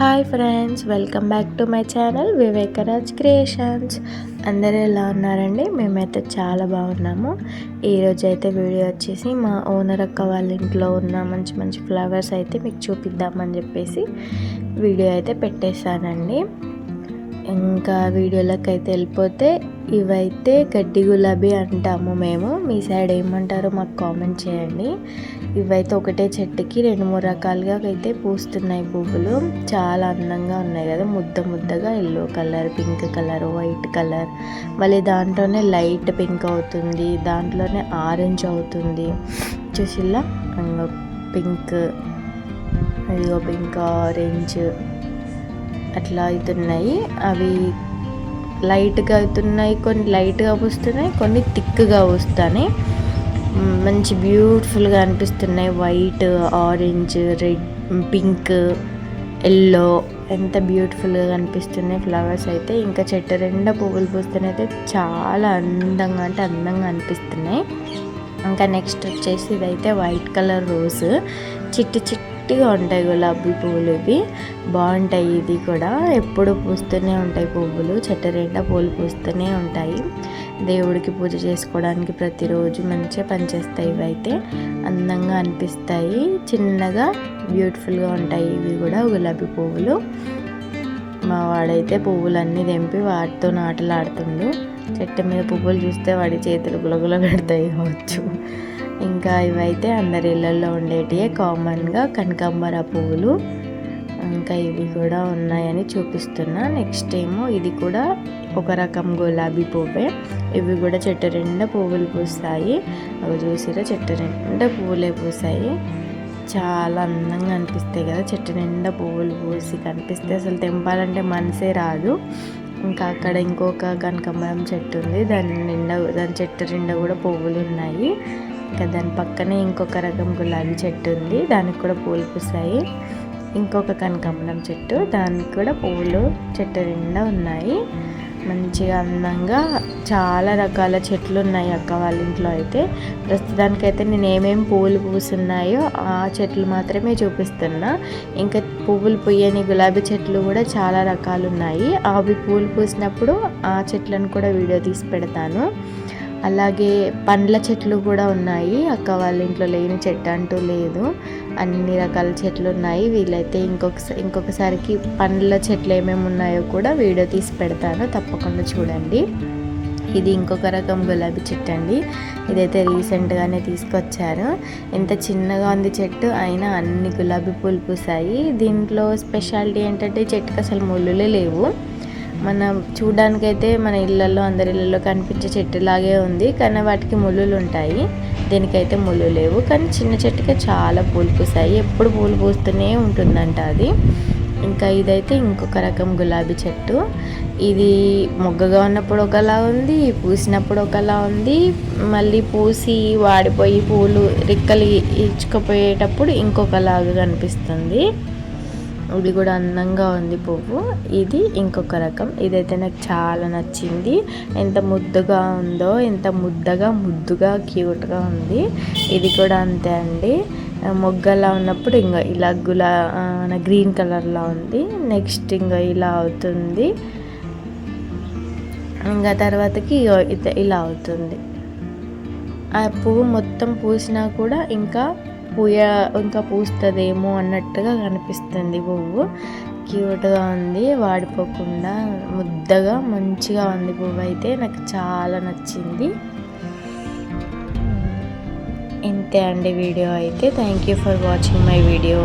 Hi friends welcome back to my channel Vivekaraj creations. అందరూ ఎలా ఉన్నారండి? మేమైతే చాలా బాగున్నాము. ఈరోజు అయితే వీడియో వచ్చేసి మా ఓనర్ అక్క వాళ్ళ ఇంట్లో ఉన్న మంచి మంచి ఫ్లవర్స్ అయితే మీకు చూపిద్దామని చెప్పేసి వీడియో అయితే పెట్టేశానండి. ఇంకా వీడియోలోకి అయితే వెళ్ళిపోతే ఇవైతే గడ్డి గులాబీ అంటాము మేము. మీ సైడ్ ఏమంటారో మాకు కామెంట్ చేయండి. ఇవైతే ఒకటే చెట్టుకి రెండు మూడు రకాలుగా అయితే పూస్తున్నాయి పువ్వులు. చాలా అందంగా ఉన్నాయి కదా ముద్ద ముద్దగా yellow colour pink colour white colour. మళ్ళీ దాంట్లోనే లైట్ పింక్ అవుతుంది దాంట్లోనే ఆరెంజ్ అవుతుంది. చూసిల్లా? పింక్ అదిగో పింక్ ఆరెంజ్. అట్లా అవుతున్నాయి. అవి లైట్గా అవుతున్నాయి కొన్ని లైట్గా పూస్తున్నాయి కొన్ని థిక్గా పూస్తాయి మంచి బ్యూటిఫుల్గా అనిపిస్తున్నాయి. White orange red pink yellow ఎంత బ్యూటిఫుల్గా కనిపిస్తున్నాయి ఫ్లవర్స్ అయితే. ఇంకా చెట్టు రెండా పువ్వులు పూస్తున్నాయి అయితే చాలా అందంగా అంటే అందంగా అనిపిస్తున్నాయి. ఇంకా నెక్స్ట్ వచ్చేసి ఇదైతే వైట్ కలర్ రోజ్. చిట్టి చిట్టి గట్టిగా ఉంటాయి గులాబీ పువ్వులు ఇవి. బాగుంటాయి ఇది కూడా. ఎప్పుడు పూస్తూనే ఉంటాయి పువ్వులు. చెట్టు రెండా పూలు పూస్తూనే ఉంటాయి. దేవుడికి పూజ చేసుకోవడానికి ప్రతిరోజు మంచిగా పనిచేస్తాయి ఇవి అయితే. అందంగా అనిపిస్తాయి. చిన్నగా బ్యూటిఫుల్గా ఉంటాయి ఇవి కూడా గులాబీ పువ్వులు. మా వాడైతే పువ్వులన్నీ తెంపి వాటితో నాటలాడుతుండు. చెట్టు మీద పువ్వులు చూస్తే వాడి చేతులు గులగుల పెడతాయి కావచ్చు. ఇంకా ఇవైతే అందరి ఇళ్ళల్లో ఉండేటివే కామన్గా కనకాంబర పువ్వులు. ఇంకా ఇవి కూడా ఉన్నాయని చూపిస్తున్నా. నెక్స్ట్ ఏమో ఇది కూడా ఒక రకం గులాబీ పువ్వే. ఇవి కూడా చెట్టు నిండా పువ్వులు పూస్తాయి. అవి చూసిరా చెట్టు నిండా పువ్వులే పూసాయి చాలా అందంగా అనిపిస్తాయి కదా చెట్టు నిండా పువ్వులు పూసి కనిపిస్తే అసలు తెంపాలంటే మనసే రాదు. ఇంకా అక్కడ ఇంకొక కనకాంబరం చెట్టు ఉంది. దాని నిండా దాని చెట్టు నిండా కూడా పువ్వులు ఉన్నాయి. ఇంకా దాని పక్కనే ఇంకొక రకం గులాబీ చెట్టు ఉంది. దానికి కూడా పూలు పూసాయి. ఇంకొక కనకాంబరం చెట్టు. దానికి కూడా పూలు చెట్టు నిండా ఉన్నాయి. మంచిగా అందంగా చాలా రకాల చెట్లు ఉన్నాయి అక్క వాళ్ళ ఇంట్లో అయితే. ప్రస్తుతానికైతే నేను ఏమేమి పువ్వులు పూసున్నాయో ఆ చెట్లు మాత్రమే చూపిస్తున్నా. ఇంకా పువ్వులు పూయని గులాబీ చెట్లు కూడా చాలా రకాలు ఉన్నాయి. అవి పూలు పూసినప్పుడు ఆ చెట్లను కూడా వీడియో తీసి పెడతాను. అలాగే పండ్ల చెట్లు కూడా ఉన్నాయి. అక్క వాళ్ళ ఇంట్లో లేని చెట్టు అంటూ లేదు. అన్ని రకాల చెట్లు ఉన్నాయి. వీళ్ళైతే ఇంకొకసారి ఇంకొకసారికి పండ్ల చెట్లు ఏమేమి ఉన్నాయో కూడా వీడియో తీసి పెడతాను. తప్పకుండా చూడండి. ఇది ఇంకొక రకం గులాబీ చెట్టు అండి. ఇదైతే రీసెంట్గానే తీసుకొచ్చారు. ఎంత చిన్నగా ఉంది చెట్టు అయినా అన్ని గులాబీ పూలు పూసాయి. దీంట్లో స్పెషాలిటీ ఏంటంటే చెట్టుకు అసలు ముళ్ళులే లేవు. మనం చూడడానికైతే మన ఇళ్ళల్లో అందరి ఇళ్ళల్లో కనిపించే చెట్టులాగే ఉంది. కానీ వాటికి ముళ్ళులు ఉంటాయి. దీనికైతే ముళ్ళు లేవు. కానీ చిన్న చెట్టుకే చాలా పూలు పూసాయి. ఎప్పుడు పూలు పూస్తూనే ఉంటుందంట అది. ఇంకా ఇదైతే ఇంకొక రకం గులాబీ చెట్టు. ఇది మొగ్గగా ఉన్నప్పుడు ఒకలా ఉంది పూసినప్పుడు ఒకలా ఉంది. మళ్ళీ పూసి వాడిపోయి పూలు రిక్కలు ఇచ్చుకుపోయేటప్పుడు ఇంకొకలాగా కనిపిస్తుంది. ఇది కూడా అందంగా ఉంది పువ్వు. ఇది ఇంకొక రకం. ఇదైతే నాకు చాలా నచ్చింది. ఎంత ముద్దుగా ఉందో ఎంత ముద్దగా ముద్దుగా క్యూట్గా ఉంది. ఇది కూడా అంతే అండి. మొగ్గలా ఉన్నప్పుడు ఇంకా ఇలా గులా గ్రీన్ కలర్లో ఉంది. నెక్స్ట్ ఇంకా ఇలా అవుతుంది. ఇంకా తర్వాతకి ఇలా అవుతుంది. ఆ పువ్వు మొత్తం పూసినా కూడా ఇంకా పూయ ఇంకా పూస్తుందేమో అన్నట్టుగా కనిపిస్తుంది పువ్వు. క్యూట్గా ఉంది వాడిపోకుండా ముద్దగా మంచిగా ఉంది పువ్వు అయితే నాకు చాలా నచ్చింది. ఇంతే అండి వీడియో అయితే. Thank you for watching my video.